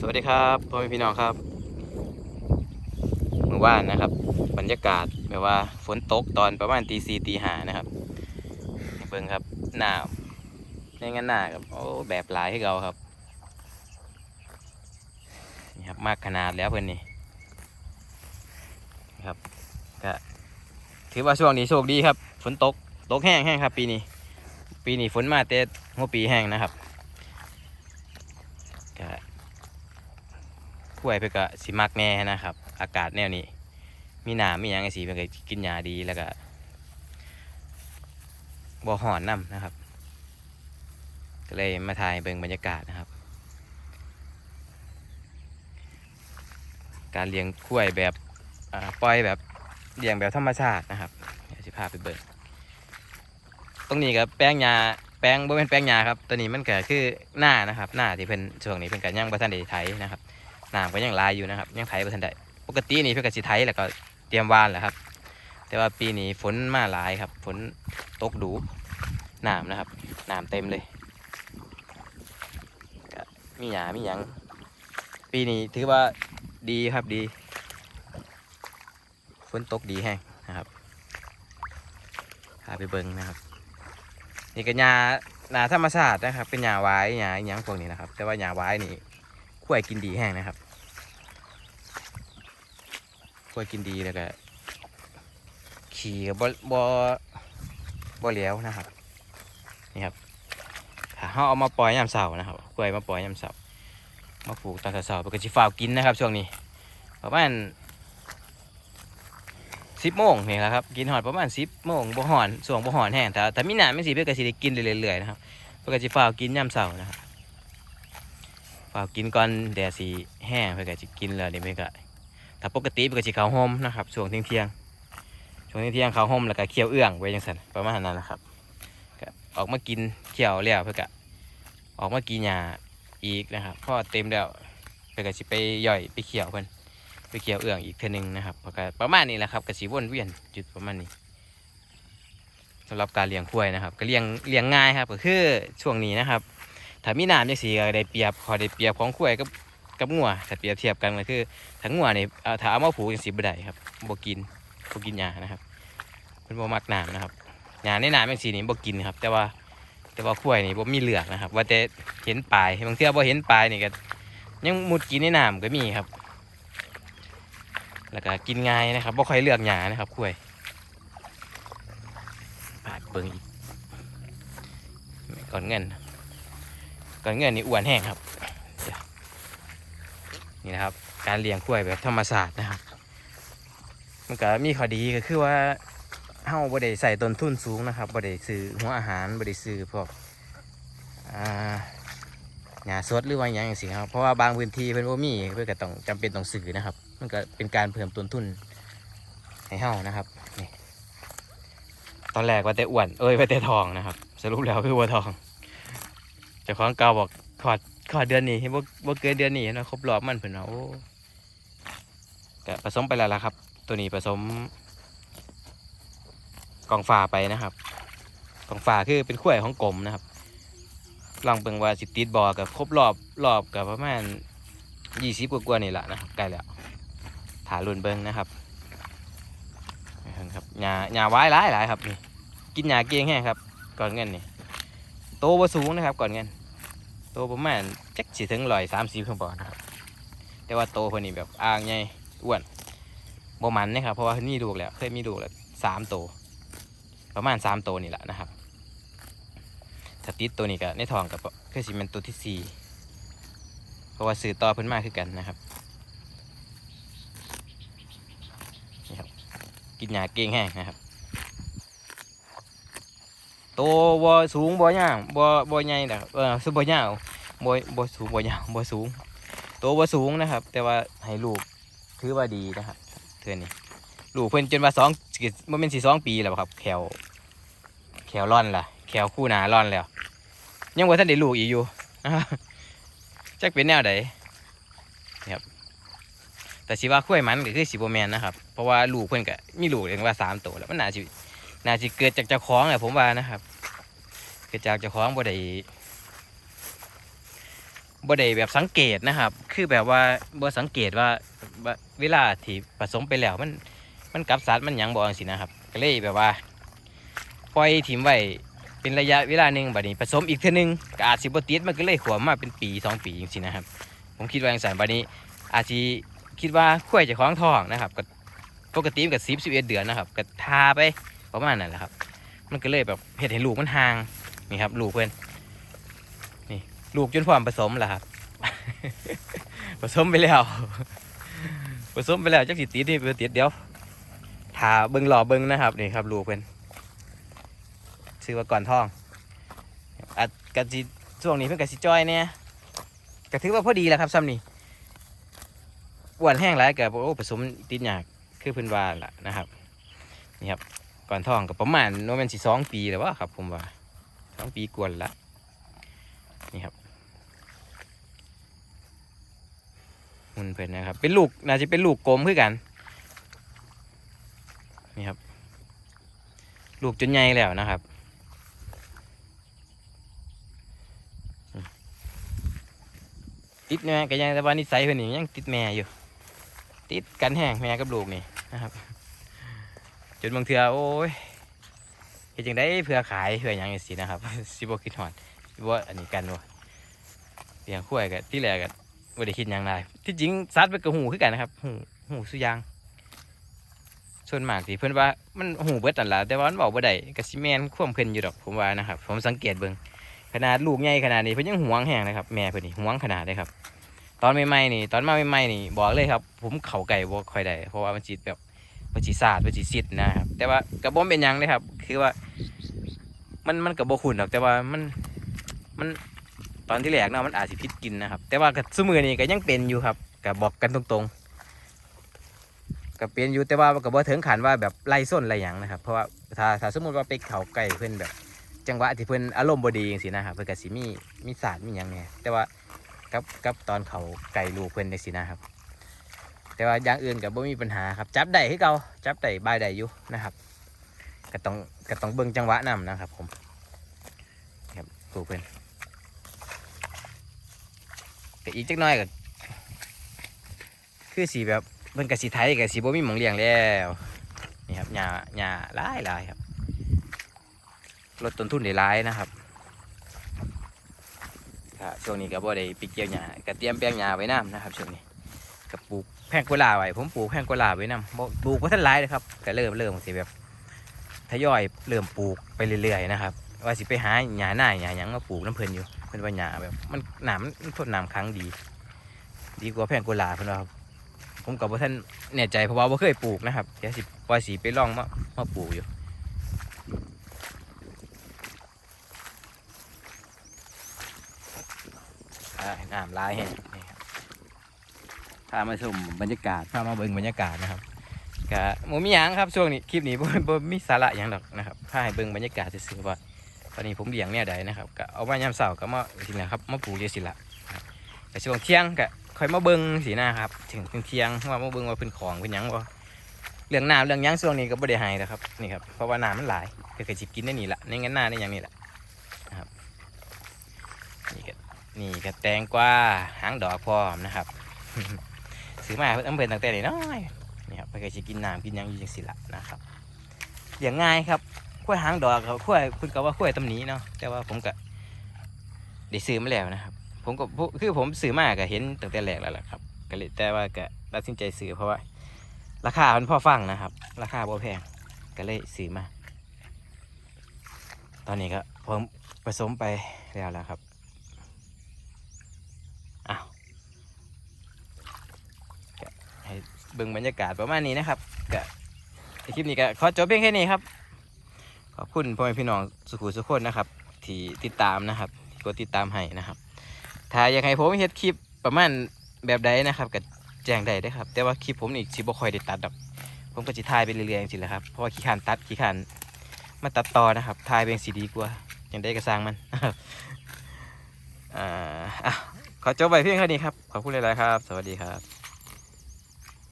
สวัสดีครับพ่อแม่พี่น้องครับเมื่อวานนะครับ บรรยากาศแบบว่าฝนตกตอนประมาณตีสี่ตีห้านะครับเบิ่งครับหนาวในงั้นหน้าครับโอ้แบบหลายให้เราครับนี่ครับมากขนาดแล้วเพื่อนนี่นะครับก็ถือว่าช่วงนี้โชคดีครับ ฝนตกตกแห้งแห้งครับ ปีนี้ ปีนี้ฝนมาแต่หัวปีแห้งนะครับก็ กล้วยเพื่อก็สิมักแน่นะครับ อากาศแนวนี้ มีหนามมีหยังไงสิเพื่อก็กินยาดีแล้วก็บ่หอนน้ำนะครับ ก็เลยมาถ่ายเบิ่งบรรยากาศนะครับ การเลี้ยงกล้วยแบบปล่อยแบบเลี้ยงแบบธรรมชาตินะครับเดี๋ยวสิพาไปเบิ่งตรงนี้ก็แป้งยาแป้งบ่เป็นแป้งยาครับตัวนี้มันก็คือหน้านะครับ หน้าที่เพิ่นช่วงนี้เพิ่นก็ยังบ่ทันได้ไถนะครับ น้ำก็ยังลายอยู่นะครับยังไถบ่ทันได้ปกตินี่เพื่อกสิไถแล้วก็เตรียมวานแหละครับ แต่ว่าปีนี้ฝนมาหลายครับ ฝนตกดูน้ำนะครับน้ำเต็มเลยมีหยามีหยัง ปีนี้ถือว่าดีครับดีฝนตกดีแห้งนะครับพาไปเบิ่งนะครับ นี่ก็หญ้าหนาธรรมชาตินะครับ เป็นหญ้าไว้หญ้าอหยังพวกนี้นะครับ แต่ว่าหญ้าไว้นี่ กล้วยกินดีแห้งนะครับกล้วยกินดีแล้วก็ขี่บบบ่บ่เลี้ยวนะครับนี่ครับถ้าเขาเอามาปล่อยยามเสาร์นะครับกล้วยมาปล่อยยามเสาร์มาปลูกตอนเสาร์ๆเพื่อจะฝาวกินนะครับ ช่วงนี้ประมาณสิบโมงนี่แหละครับกินหอดประมาณสิบโมงบ่หอนส่วงบ่หอนแห้งแต่แต่มีหนาไม่สีเพื่อก็สิได้กินเรื่อยๆนะครับเพื่อก็จะฝ้าวกินยามเสาร์นะครับ ฝากินก่อนแดดสีแห้งเพื่อจะกินแล้วนี่เพื่อก็ถ้าปกติเพื่อจะเขาห่มนะครับช่วงเที่ยงเที่ยงช่วงเที่ยงเที่ยงเขาห่มแล้วก็เคี่ยวเอื้องไว้จังสันประมาณนั้นนะครับออกมากินเคี่ยวแล้วเพื่อออกมากินหญ้าอีกนะครับพอเต็มแล้วเพื่อก็สิไปย่อยไปเคี่ยวเพิ่นไปเคี่ยวเอื้องอีกเท่อนึงนะครับเพระประมาณนี้แหละครับก็สิวนเวียนจุดประมาณนี้สำหรับการเลี้ยงควายนะครับ ก็เลี้ยงเลี้ยงง่ายครับก็คือช่วงนี้นะครับ ถ้ามีน้ำจังสีก็ได้เปรียบพอได้เปรียบของกล้วยกับกับงัวถ้าเปรียบเทียบกันก็คือถ้างัวนี่ถ้าเอามาผูกจังสีบ่ได้ครับบ่กินบ่กินหญ้านะครับเพิ่นบ่มักน้ำนะครับหญ้าในน้ำจังสีนี่บ่กินครับ แต่ว่าแต่ว่ากล้วยนี่บ่มีเหลือกนะครับ ว่าแต่เห็นปลายบางเทื่อบ่เห็นปลายนี่ก็ยังมุดกินในน้ำก็มีครับ แล้วก็กินง่ายนะครับบ่ค่อยเลือกหญ้านะครับกล้วยปาดเบิ่งอีกก่อนเงิน ก่อนเงินนี่อ้วนแห้งครับนี่นะครับ การเลี้ยงกล้วยแบบธรรมศาสตร์นะครับ มันก็มีข้อดีก็คือว่าเฮาบ่ได้ใส่ต้นทุนสูงนะครับบ่ได้ซื้อหัวอาหารบ่ได้ซื้อพวกอ่าหญ้าสดหรือว่าหยังจังซี่ครับเพราะว่าบางพื้นที่เพิ่นบ่มีเพิ่นก็ต้องจำเป็นต้องซื้อนะครับ มันก็เป็นการเพิ่มต้นทุนให้เฮานะครับนี่ตอนแรกว่าแต่อ้วนเอ้ยว่าแต่ทองนะครับ สรุปแล้วคือว่าทอง จ้าของเก่าบอกขอดขอดเดือนนี้ให้บ่บ่เกินเดือนนี้นะครบรอบมันเพิ่นเอาก็ผสมไปแล้วล่ะครับ ตัวนี้ผสมกองฟ้าไปนะครับกองฟ้าคือเป็นขั้วของกลมนะครับลองเบิ่งว่าสิติดบอกับครบรอบรอบกับประมาณยี่สิบกว่าๆนี่แหละนะครับใกล้แล้วถารุ่นเบิ่งนะครับนะครับหญ้าหญ้าไว้หลายหลายครับนี่กินหญ้าเกี้ยงแห้งครับก่อนเงินนี่โตบ่สูงนะครับก่อนเงิน โตประมาณจักสิถึงร้อยสามสิบขึ้นบ่นะครับ แต่ว่าโตเพิ่นนี่แบบอ่างใหญ่อ้วนบ่มันนะครับ เพราะว่าเพิ่นมีลูกแล้วเคยมีลูกแล้วสามโต ประมาณสามโตนี่แหละนะครับถ้าติดตัวนี้ก็ในทองกับคือสิเป็นตัวที่สี่เพราะว่าสื่อต่อเพิ่นมาคือกันนะครับนี่ครับ กินหญ้าเก่งแห้งนะครับโตบ่สูงบ่ยาวบ่บ่ใหญ่นะครับเออสุบ่ยาว บ่บ่สูงบ่ยาวบ่สูงโตบ่สูงนะครับ แต่ว่าให้ลูกถือว่าดีนะครับเทือนี้ลูกเพิ่นจนว่าสองสิบ่แม่นสิสองปีแล้วครับแขวแขวร่อนล่ะ แขวคู่หนาร่อนแล้ว ยังบ่าทันได้ลูกอีกอยู่นะครับจักเป็นแนวใดนี่ครับแต่สิว่าคุ้ยมันก็คือสิบ่แมนนะครับ เพราะว่าลูกเพิ่นก็มีลูกเองว่าสามตัวแล้วมันน่าสิน่าจะเกิดจากเจ้าของแหละผมว่านะครับ เกิดจากเจ้าของบ่ได้ บ่ได้แบบสังเกตนะครับ คือแบบว่าบ่สังเกตว่าเวลาที่ผสมไปแล้วมันมันกลับสัตว์มันยังบ่จังซี่นะครับ ก็เลยแบบว่าปล่อยถิ่มไว้เป็นระยะเวลาหนึงบัดนี้ผสมอีกเทื่อนึงก็อาจสิบ่ติดมันก็เลยขวมมาเป็นปีสองปีจังซี่นะครับ ผมคิดว่าจังซั่นบัดนี้ อาจสิคิดว่าข้วยจะคล้องท้องนะครับก็ปกติมันก็10 11เอ็ดเดือนนะครับก็ทาไปประมาณนั้นแหละครับ มันก็เลยแบบเฮ็ดให้ลูกมันห่างนี่ครับลูกเพิ่นนี่ ลูกจนพร้อมผสมแล้วครับ ผสมไปแล้ว ผสมไปแล้วจักสิติดนี่บ่ติดเดี๋ยวถาเบิงหล่อเบิงนะครับนี่ครับ ลูกเพิ่นชื่อว่าก่อนท้องอาจกะสิช่วงนี้เพิ่นก็สิจ้อยเนี่ยก็ถือว่าพอดีแล้วครับซ้ำนี่อ้วนแห้งหลายก็โอ้ผสมติดยากคือพิ่นว่าล่ะนะครับนี่ครับก่อนท้องก็ประมาณโนแมนสิสองปีแล้ววะครับ ผมว่าสองปีกวนละ นี่ครับหุ่นเพิ่นนะครับ เป็นลูกน่าจะเป็นลูกกลมคือกันนี่ครับ ลูกจนใหญ่แล้วนะครับติดแม่ก็ยังแต่ว่านิสัยเพิ่นนี่ยังติดแม่อยู่ ติดกันแห้งแม่กับลูกนี่นะครับจนบางเทือโอ้ยเฮ็ดจังได้เพื่อขายเพื่อหยังจังซี่นะครับ สิบ่คิดฮอด สิบ่อันนี้กันบ่เลี้ยงข้วยก็ที่แรกก็ไม่ได้คิดอย่างไรที่จริงซัดไปกับหูคือกันนะครับ หูหูสุยาง ส่วนมากที่เพื่อนว่ามันหูเบิดนั่นละแต่ว่ามันบอกบ่าได้กสิแมนควมเพิ่นอยู่ดอกผมว่านะครับ ผมสังเกตเบิ่งขนาดลูกใหญ่ขนาดนี้เพิ่นยังหวงแห้งนะครับ แม่เพิ่นนี่ห่วงขนาดเลยครับ ตอนใหม่ๆนี่ ตอนมาใหม่ๆนี่บอกเลยครับ ผมเข่าไก่บ่ค่อยได้เพราะว่ามันจิตแบบมันจิสาดมันจิซิดนะครับ แต่ว่ากระบ่เป็นยังเลยครับ คือว่า มันมันกระบ่ขุนหรอกแต่ว่ามัน มันตอนที่แรกเนาะมันอาจสิพิษกินนะครับ แต่ว่ากับสมือนี้ก็ยังเป็นอยู่ครับกับบอกกันตรงๆก็เป็นอยู่แต่ว่าก็บ่ถึงขันว่าแบบไล่ส้นอะไรอย่างนะครับ เพราะว่าถ้าถ้าสมมติว่าไปเขาไก่เพื่อนแบบ จังหวะที่เพื่อนอารมณ์บดีอย่างสินะครับเพื่อนก็สิมีมีศาสตร์มีหยังไงแต่ว่ากับกับตอนเขาไก่ลูกเพื่อนในสินะครับ แต่ว่าอย่างอื่นกับบ่มีปัญหาครับ จับได้ให้เกาจับได้บายได้อยู่นะครับก็ต้องก็ต้องเบิ่งจังหวะนํนะครับ ผมครับลูเพื่อน ก็อีกจักหน้อยก็คือสีแบบมันกับสีไทยกับสีบ่มีหมองเลี้ยงแล้วนี่ครับหญ้าหญ้าหลายหลายครับลดต้นทุนได้หลายนะครับก็ช่วงนี้ก็บ่ได้ไปเกี่ยวหญ้าก็เตรียมแปลงหญ้าไว้น้ำนะครับช่วงนี้ก็ปลูกแพงกวาลาไว้ผมปลูกแพงกวาลาไว้น้ำบ่ปลูกไ่ทันหลายเลยครับก็เริ่มเริ่มสิแบบทยอยเริ่มปลูกไปเรื่อยๆนะครับว่าสิไปหาหญ้าหน้าหญ้าหยังมาปลูกน้ำเพลินอยู่ เพิ่นว่าหญ้าแบบ มันหนามมันทนน้ำค้างดี ดีกว่าแพงกุหลาบเพิ่นว่าครับ ผมกับว่าท่านแน่ใจเพราะว่าบ่เคยปลูกนะครับเดี๋ยวสิว่าสิไปลองมามาปลูกอยู่อ่าน้ำลายแห้งนี่ครับพามาชมบรรยากาศพามาเบิ่งบรรยากาศนะครับกะหมูมีหยังครับช่วงนี้คลิปนี้บ่บ่มีสาระหยังดอกนะครับพาให้เบิ่งบรรยากาศซื่อๆว่าต อนนี้ผมเลี้ยงเนี่ยใดนะครับก็เอามายามเสาร์ก็มาทีนะครับมาปลูกเยอสิละแต่ช่วงเที่ยงก็ค่อยมาเบิ้งสีหน้าครับถึงเที่ยงว่ามาเบิ้งว่าเป็นของเป็นยังบ่าเรื่องน้ำเรื่องยังช่วงนี้ก็ไม่ได้ให้นะครับนี่ครับเพราะว่าน้ำมันหลายก็เคยจิกินได้นี่ละในงั้นหน้าในอย่างนี้แหละนะครับนี่ก็นี่ก็แตงกวาหางดอกพร้อมนะครับซื้อมาเพิ่นอำเภอตั้งแต่น้อยนี่ครับเคยสิกินน้ำกินยังอยู่จังสิละนะครับเลี้ยงง่ายครับ ขั้วยหางดอกครับขั้วยคุณก็ว่าขั้วยตำหนีเนาะแต่ว่าผมก็ได้ซื้อมาแล้วนะครับ ผมก็คือผมซื้อมาก็เห็นตั้งแต่แรกแล้วแหละครับก็เลยแต่ว่าก็ตัดสินใจซื้อเพราะว่า ราคามันพอฟังนะครับ ราคาบ่แพงก็เลยซื้อมา ตอนนี้ก็ผมผสมไปแล้วแล้วครับอ้าวให้เบิ่งบรรยากาศประมาณนี้นะครับก็คลิปนี้ก็ขอจบเพียงแค่นี้ครับ ขอบคุณพ่อแม่พี่น้องสุขุสุขคนนะครับ ที่ติดตามนะครับที่กดติดตามให้นะครับ ถ้าอยากให้ผมเฮ็ดคลิปประมาณแบบใดนะครับก็แจ้งได้ได้ครับ แต่ว่าคลิปผมนี่สิบ่ค่อยได้ตัดดอกผมก็สิถ่ายไปเรื่อยๆจริงๆแหละครับเพราะว่าขี้ขานตัดขี้ขานมาตัดต่อนะครับถ่ายเป็นสีดีกว่าอย่างได้ก็สร้างมันนะครับอ่าขอจบไปเพียงแค่นี้ครับ ขอบคุณหลายๆครับ สวัสดีครับ